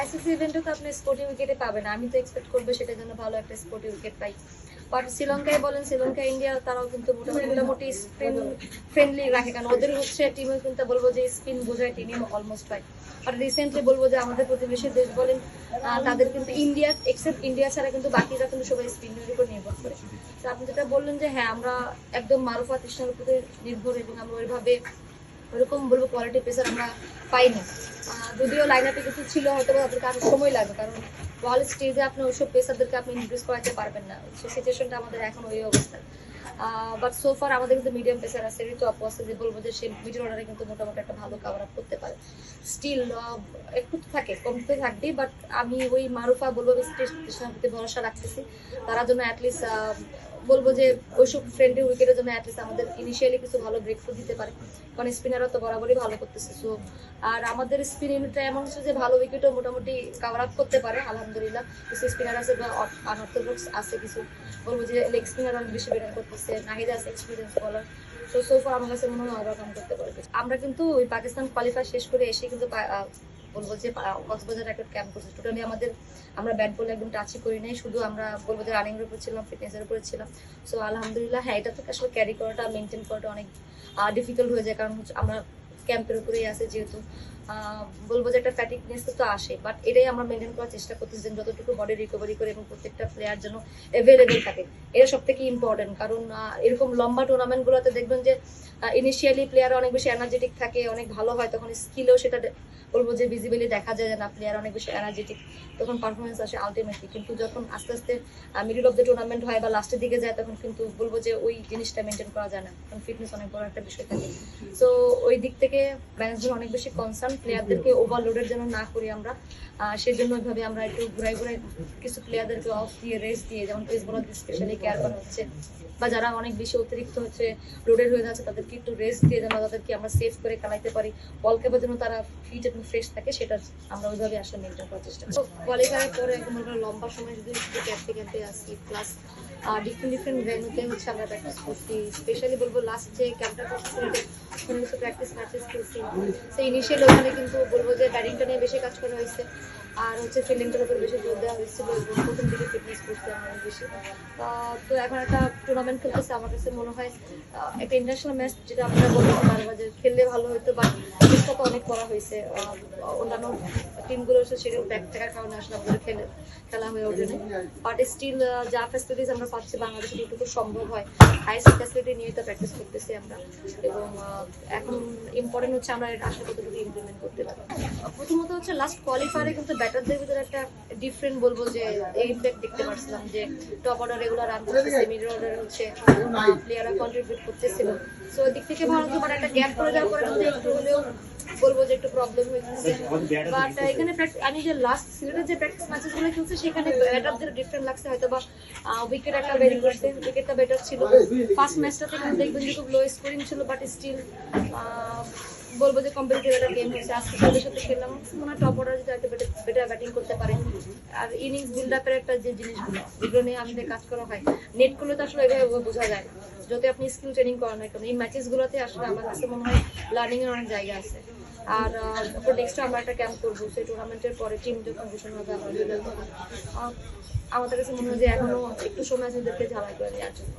ICC ইভেন্টে তো আপনি স্পোর্টিং উইকেটে পাবেন। আমি তো এক্সপেক্ট করব সেটার জন্য ভালো একটা স্পোর্টিং উইকেট পাই। বাট শ্রীলঙ্কায় বলেন, শ্রীলঙ্কা, ইন্ডিয়া, তারাও কিন্তু মোটামুটি স্পিন ফ্রেন্ডলি রাখে। কারণ ওদের হচ্ছে টিমে কিন্তু বলব যে স্পিন বোঝায় টিমই অলমোস্ট হয় আর রিসেন্টলি বলব যে আমাদের প্রতিবেশী দেশ বলেন তাদের কিন্তু ইন্ডিয়া এক্সেপ্ট ইন্ডিয়া ছাড়া কিন্তু বাকিরা কিন্তু সবাই স্পিনের উপর নির্ভর করে। তো আপনি যেটা বললেন যে হ্যাঁ আমরা একদম মারুফা তৃষ্ণার উপরে নির্ভর এবং আমরা ওইভাবে ওরকম বলব কোয়ালিটি পেসার আমরা পাইনি। যদিও লাইন আপে কিছু ছিল হয়তো তাদেরকে আরও সময় লাগবে, কারণ ওয়ার্ল্ড স্টেজে আপনি ওইসব পেসারদেরকে আপনি ইনক্রিজ করাতে পারবেন না। সেই সিচুয়েশনটা আমাদের এখন ওই অবস্থা। বাট সো ফার আমাদের কিন্তু মিডিয়াম পেসার আছে ঋতু আপু আছে যে বলব যে সে মিডিল অর্ডারে কিন্তু মোটামুটি একটা ভালো কাভার আপ করতে পারে। স্টিল একটু থাকে, কমতে থাকবে বাট আমি ওই মারুফা বলব কৃষ্ণার প্রতি ভরসা রাখতেছি। তারা জন্য অ্যাটলিস্ট বলব যে ওইসব ফ্রেন্ডলি উইকেটের জন্য অ্যাটলিস্ট আমাদের ইনিশিয়ালি কিছু ভালো ব্রেক থ্রু দিতে পারে। কারণ স্পিনাররা তো বরাবরই ভালো করতেছে। সো আর আমাদের স্পিন ইউনিটটা এমন হচ্ছে যে ভালো উইকেটও মোটামুটি কাভার আপ করতে পারে, আলহামদুলিল্লাহ। কিছু স্পিনার আছে বা আনঅর্থোডক্স আছে কিছু। বলব যে লেগ স্পিনার অনেক বেশি বেটার করতেছে। নাহিদা আছে এক্সপিরিয়েন্স বলার তো সোফা আমার কাছে মনে হয় ওভারকাম করতে পারবে। আমরা কিন্তু ওই পাকিস্তান কোয়ালিফাই শেষ করে এসে কিন্তু বলব যে কক্সবাজার একটা ক্যাম্প করছে। টোটালি আমাদের আমরা ব্যাট বলে একদম টাচই করি নাই শুধু আমরা বলব যে রানিং এর উপর ছিলাম ফিটনেসের উপরে ছিলাম। সো আলহামদুলিল্লাহ হ্যাঁ এটা থেকে আসলে ক্যারি করাটা মেনটেন করাটা অনেক ডিফিকাল্ট হয়ে যায়। কারণ হচ্ছে আমরা ক্যাম্পের উপরেই আছে যেহেতু। বলব যে একটা ফ্যাটিকনেস তো আসে বাট এটাই আমরা মেনটেন করার চেষ্টা করতেছি যতটুকু বডি রিকভারি করে এবং প্রত্যেকটা প্লেয়ার যেন অ্যাভেলেবেল থাকে। এটা সব থেকে ইম্পর্টেন্ট কারণ এরকম লম্বা টুর্নামেন্টগুলোতে দেখবেন যে ইনিশিয়ালি প্লেয়ার অনেক বেশি এনার্জেটিক থাকে, অনেক ভালো হয়, তখন স্কিলেও সেটা বলব যে ভিজিবিলি দেখা যায় না প্লেয়ার অনেক বেশি এনার্জেটিক তখন পারফরমেন্স আসে আলটিমেটলি কিন্তু যখন আস্তে আস্তে মিডল অফ দ্য টুর্নামেন্ট হয় বা লাস্টের দিকে যায়, তখন কিন্তু বলব যে ওই জিনিসটা মেনটেন করা যায় না, কারণ ফিটনেস অনেক বড় একটা বিষয় থাকে। সো ওই দিক থেকে ম্যানেজমেন্ট অনেক বেশি কনসার্ন প্লেয়ারদেরকে ওভারলোডের জন্য না করি আমরা। সেই জন্য ওইভাবে আমরা একটু ঘুরাই ঘুরাই কিছু প্লেয়ারদেরকে অফ দিয়ে রেস্ট দিয়ে, যেমন পেস বলারদের স্পেশালি কেয়ার করা হচ্ছে, বা যারা অনেক বেশি অতিরিক্ত হচ্ছে লোডেড হয়ে যাচ্ছে, তাদেরকে একটু রেস্ট দিয়ে যেন তাদেরকে আমরা সেভ করে খেলাইতে পারি। বল কেবার জন্য তারা ফিট এবং ফ্রেশ থাকে, সেটা আমরা ওইভাবে আসলে মেনটেন করার চেষ্টা করি। কোয়ালিফায়ার পরে একদম আমরা লম্বা সময় যদি ক্যাম্পে ক্যাম্পে আসি প্লাস ডিফারেন্ট ডিফারেন্ট ভেন্যুতে হচ্ছে আমরা প্র্যাকটিস করছি। স্পেশালি বলব লাস্ট যে ক্যাম্পটা করছি কিছু প্র্যাকটিস ম্যাচেস খেলছি। সেই ইনিশিয়াল ওখানে কিন্তু বলব যে ব্যাটিংটা নিয়ে বেশি কাজ করা হয়েছে। আর হচ্ছে ফিল্ডিংটার উপর বেশি জোর দেওয়া হয়েছিল প্রথম দিকে তো এখন একটা টুর্নামেন্ট খেলতেছে আমার কাছে মনে হয় একটা ইন্টারন্যাশনাল ম্যাচ যেটা বলতে যে খেললে ভালো বা চেষ্টা তো অনেক করা হয়েছে। অন্যান্য টিমগুলো ব্যাক থাকার কারণে আসলে আমাদের খেলে খেলা হয়ে ওঠেনি বাট স্টিল যা ফ্যাসিলিটিস আমরা পাচ্ছি বাংলাদেশে যতটুকু সম্ভব হয় হাইস্ট ফ্যাসিলিটি নিয়ে তো প্র্যাকটিস করতেছি আমরা। এবং এখন ইম্পর্টেন্ট হচ্ছে আমরা আশা কতটুকু ইমপ্লিমেন্ট করতে পারি। প্রথমত হচ্ছে লাস্ট কোয়ালিফায়ারে কিন্তু ব্যাটারদের ভিতরে একটা ডিফারেন্ট বলব যে ইম্প্যাক্ট দেখতে পাচ্ছিলাম যে টপ অর্ডার রেগুলার রান করতেছে মিডল অর্ডারে হচ্ছে প্লেয়াররা কন্ট্রিবিউট করতেছিল। সো দিক থেকে ভারত মানে একটা গ্যাপ করে যাওয়ার পরে একটু হলেও বলব যে একটু প্রবলেম হয়েছে বাট এখানে আমি যে লাস্ট সিলেটের যে প্র্যাকটিস ম্যাচেসগুলো খেলছে সেখানে ব্যাটারদের ডিফারেন্ট লাগছে। হয়তো বা উইকেট একটা বেরিং করছে উইকেটটা বেটার ছিল। ফার্স্ট ম্যাচটাতে কিন্তু দেখবেন যে খুব লো স্কোরিং ছিল বাট স্টিল বলব যে কম্পিটিটিভ একটা গেম হয়েছে। আজকে তাদের সাথে খেললাম। মনে হয় টপ অর্ডার যদি একটা বেটার ব্যাটিং করতে পারে আর ইনিংস বিল্ড আপের একটা যে জিনিসগুলো যেগুলো নিয়ে আমাদের কাজ করা হয়। নেট করলে তো আসলে এভাবে বোঝা যায়। না যদি আপনি স্কিল ট্রেনিং করেন না কেন, এই ম্যাচেস গুলোতে আসলে আমার কাছে মনে হয় লার্নিং এর অনেক জায়গা আছে। আর তারপর নেক্সট আমরা একটা ক্যাম্প করব, সেই টুর্নামেন্টের পরে টিম যখন ঘোষণা হবে আমাদের আমাদের কাছে মনে হয় যে এখনও একটু সময় আছে ওদেরকে ঝালাই করে নেওয়ার জন্য।